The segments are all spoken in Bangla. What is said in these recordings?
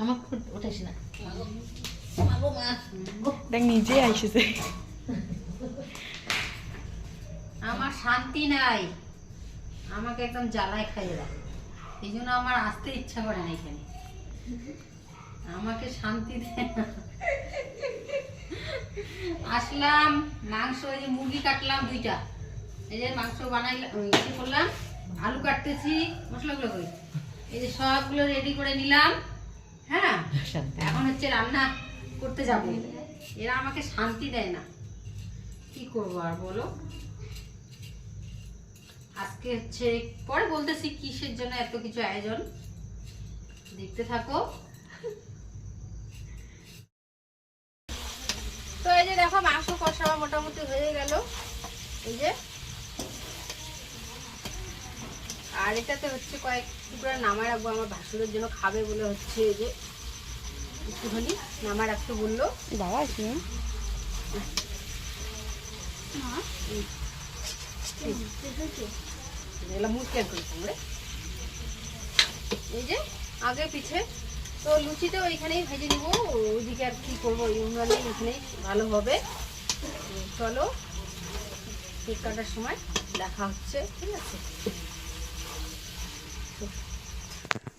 আমার ওঠাইস না। দেখ নিজে আইসেছে। আমার শান্তি নাই। আমাকে একদম জ্বালায় খাইয়ে দেয়। এই জন্য আমার আসতে ইচ্ছা করে না এখানে। আমাকে শান্তি দেয় না। আসলাম মাংস এই যে মুরগি কাটলাম দুইটা। এই যে মাংস বানাইলাম ইয়ে করলাম আলু কাটতেছি মশলাগুলো কই? এই যে সবগুলো রেডি করে নিলাম। হ্যাঁ? এখন হচ্ছে রান্না করতে যাব। এরা আমাকে শান্তি দেয় না। কি করব আর বলো? আজকে হচ্ছে পরে বলতেছি কিসের জন্য এত কিছু আয়োজন। দেখতে থাকো। তো এই যে দেখো মাংস কষা মোটামুটি হয়ে গেল। এই যে আর এটাতে হচ্ছে কয়েক টুকরা নামায় রাখব আমার ভাসুরের জন্য খাবে বলে হচ্ছে এই যে একটুখানি নামায় রাখতে বলল। বাবা তোমরা। এই যে আগে পিছে তো লুচিটা ওইখানেই ভেজে নিব ওইদিকে আর কি করব ওই উনুনে ওইখানেই ভালো হবে। চলো কেক কাটার সময় দেখা হচ্ছে ঠিক আছে?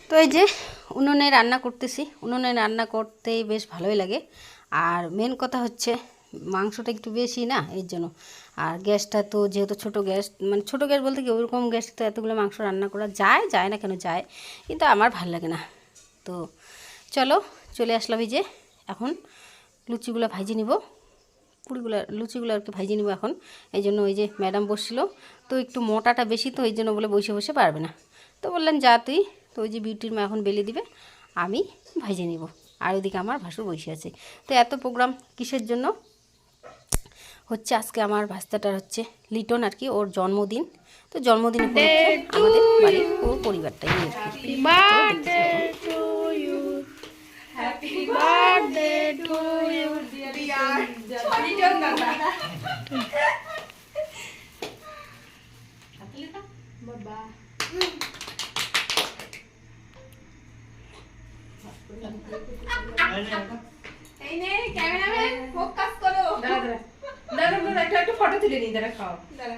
তো এই যে উনুনে রান্না করতেছি। উনুনে রান্না করতেই বেশ ভালোই লাগে। আর মেন কথা হচ্ছে মাংসটা একটু বেশি না, এর জন্য। আর গ্যাসটা তো যেহেতু ছোট গ্যাস মানে ছোট গ্যাস বলতে কি ওইরকম গ্যাস তো এতগুলো মাংস রান্না করা যায় যায় না কেন যায়, কিন্তু আমার ভালো লাগে না। তো চলো চলে আসলাম এই যে, এখন লুচিগুলো ভাজি নিব। পুরিগুলো, লুচিগুলো আর কি ভাজি নিব এখন। এই জন্য ওই যে ম্যাডাম বসছিল, তো একটু মোটাটা বেশি তো, এই জন্য বলে বসে বসে পারবে না। তো বললেন যা তুই তো ওই যে বিউটির মা এখন বেলে দিবে আমি ভাজে নিব। আর ওইদিকে আমার ভাসুর বসে আছে। তো এত প্রোগ্রাম কিসের জন্য? হচ্ছে আজকে আমার ভাস্তাটার হচ্ছে লিটন আর কি ওর জন্মদিন। তো জন্মদিন আমাদের বাড়ির পুরো পরিবারটাই আর কি। এই নে ক্যামেরাম্যান ফোকাস করো। দাঁড়া দাঁড়া। দাঁড়া দাঁড়া একটা একটা ফটো তুলে নিই দাঁড়া খাও। দাঁড়া।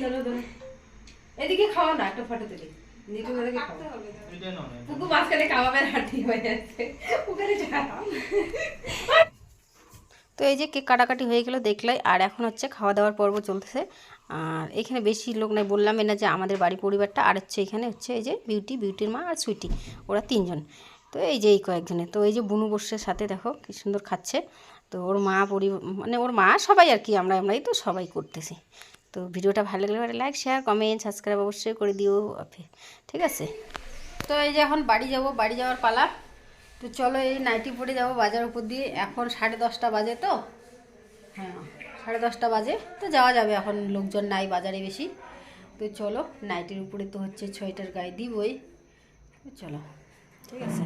দাঁড়া দাঁড়া। এদিকে খাও না একটা ফটো তুলি। নিচু করে খাও। পুকু মাঝখানে খাওয়াবে না হয়ে যাচ্ছে। ওখানে যা। তো এই যে কেক কাটাকাটি হয়ে গেলো দেখলে আর এখন হচ্ছে খাওয়া দাওয়ার পর্ব চলতেছে। আর এখানে বেশি লোক নাই, বললাম না যে আমাদের বাড়ি পরিবারটা। আর হচ্ছে এখানে হচ্ছে এই যে বিউটি, বিউটির মা আর সুইটি, ওরা তিনজন। তো এই যে এই কয়েকজনে। তো এই যে বুনু বসের সাথে, দেখো কি সুন্দর খাচ্ছে। তো ওর মা পরি মানে ওর মা সবাই আর কি, আমরা আমরাই তো সবাই করতেছি। তো ভিডিওটা ভালো লাগলে লাইক শেয়ার কমেন্ট সাবস্ক্রাইব অবশ্যই করে দিও। ঠিক আছে? তো এই যে এখন বাড়ি যাব, বাড়ি যাওয়ার পালা। তো চলো এই নাইটি পরে যাব বাজার উপর দিয়ে। এখন সাড়ে দশটা বাজে তো। হ্যাঁ সাড়ে দশটা বাজে। তো যাওয়া যাবে, এখন লোকজন নাই বাজারে বেশি। তো চলো নাইটির উপরে তো হচ্ছে ছয়টার গায়ে দিবই। চলো, ঠিক আছে।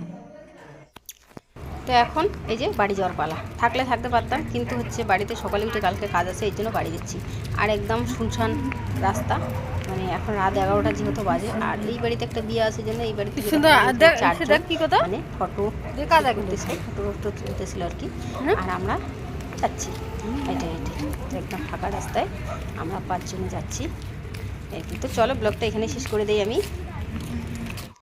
তো এখন এই যে বাড়ি যাওয়ার পালা। থাকলে থাকতে পারতাম কিন্তু হচ্ছে বাড়িতে সকালে উঠে কালকে কাজ আছে এই জন্য বাড়ি যাচ্ছি আর একদম শুনশান রাস্তা মানে এখন রাত এগারোটা যেহেতু বাজে আর এই বাড়িতে একটা বিয়ে আছে জন্য এই বাড়িতে কি কথা? মানে ফটো কাজ ফটো ফটো তুলতেছিল আর কি। আর আমরা যাচ্ছি। হেঁটে তো একদম ফাঁকা রাস্তায় আমরা পাঁচজনে যাচ্ছি। এই কি। তো চলো ব্লগটা এখানে শেষ করে দিই আমি।